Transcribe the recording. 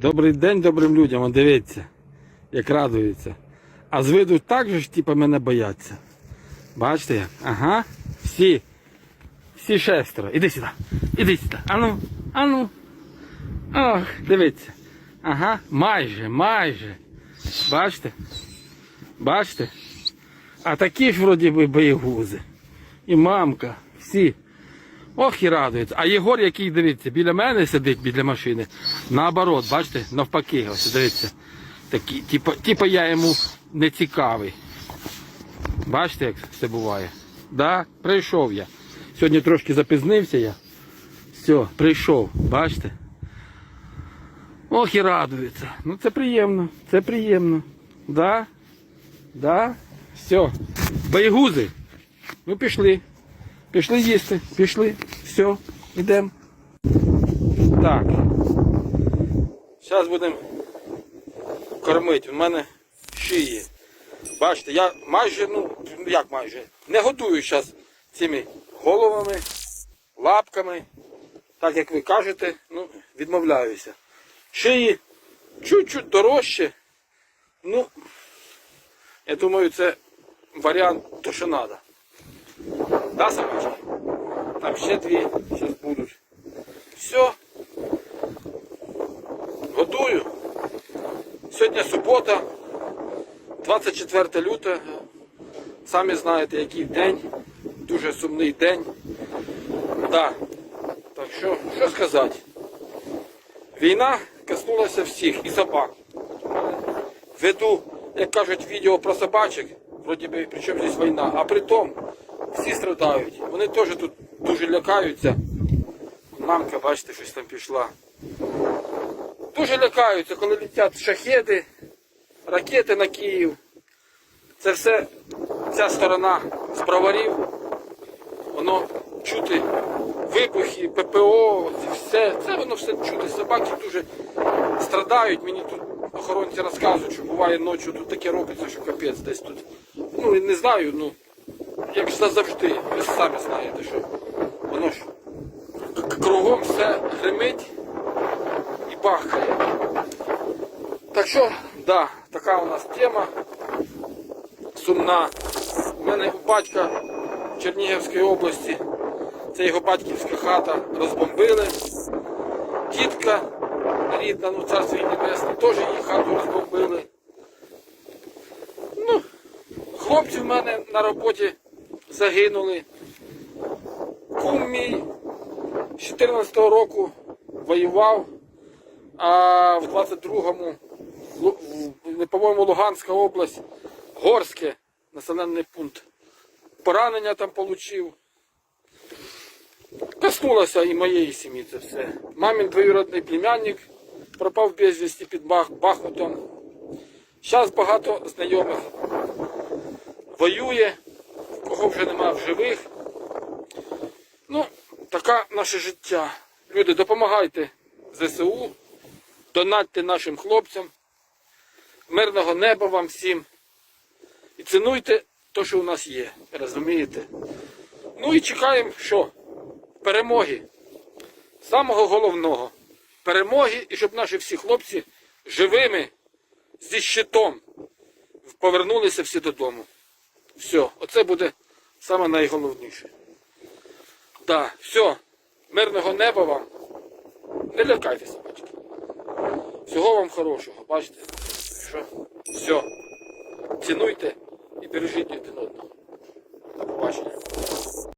Добрий день добрим людям, от дивіться, як радуються. А з виду так же ж, типу, мене бояться. Бачите як? Ага. Всі. Всі шестеро. Іди сюди. Іди сюди. Ану, ану. Ох, дивіться. Ага, майже, майже. Бачите? Бачите? А такі ж вроді би боєгузи. І мамка, всі. Ох і радується. А Єгор, який дивіться, біля мене сидить біля машини. Наоборот, бачите, навпаки, ось дивіться. Такі, типа, типа я йому не цікавий. Бачите, як це буває? Да, прийшов я. Сьогодні трошки запізнився я. Все, прийшов, бачите? Ох і радується. Ну це приємно, це приємно. Да? Да? Все. Боєгузи. Ну пішли. Пішли їсти, пішли. Все, йдемо. Так. Зараз будемо кормити. У мене шиї. Бачите, я майже, ну, як майже, не годую зараз цими головами, лапками. Так як ви кажете, ну, відмовляюся. Шиї чуть-чуть дорожче. Ну, я думаю, це варіант то, що треба. Да, собачки? Там ще дві зараз будуть. Все. Готую. Сьогодні субота, 24 лютого. Самі знаєте, який день. Дуже сумний день. Да. Так що, що сказати? Війна коснулася всіх і собак. Веду, як кажуть, відео про собачок, вроді би, при чому здесь війна, а при тому всі страдають. Вони теж тут дуже лякаються. Мамка, бачите, щось там пішла. Дуже лякаються, коли летять шахеди, ракети на Київ. Це все ця сторона з броварів. Воно чути вибухи, ППО, все, це воно все чути. Собаки дуже страдають. Мені тут охоронці розказують, що буває ночі тут таке робиться, що капець десь тут. Ну, не знаю, ну як завжди, ви самі знаєте, що воно ж кругом все гримить і бахкає. Так що, да, така у нас тема сумна. У мене батька в Чернігівській області, це його батьківська хата розбомбили. Тітка рідна, ну царство їй небесне, теж її хату розбомбили. Ну, хлопці в мене на роботі загинули. Кум мій з 14-го року воював, а в 22-му, по-моєму, Луганська область, Горське, населений пункт. Поранення там отримав. Коснулося і моєї сім'ї це все. Мамін двоюродний племянник пропав безвісті під Бах, Бахмутом. Зараз багато знайомих воює, кого вже немає в живих. Ну, таке наше життя. Люди, допомагайте ЗСУ, донатьте нашим хлопцям. Мирного неба вам всім. І цінуйте те, що у нас є. Розумієте? Ну і чекаємо, що? Перемоги. Самого головного. Перемоги і щоб наші всі хлопці живими зі щитом повернулися всі додому. Все, оце буде саме найголовніше. Так, все, мирного неба вам. Не лякайтеся, бачите. Всього вам хорошого, бачите? Що? Все. Цінуйте і бережіть один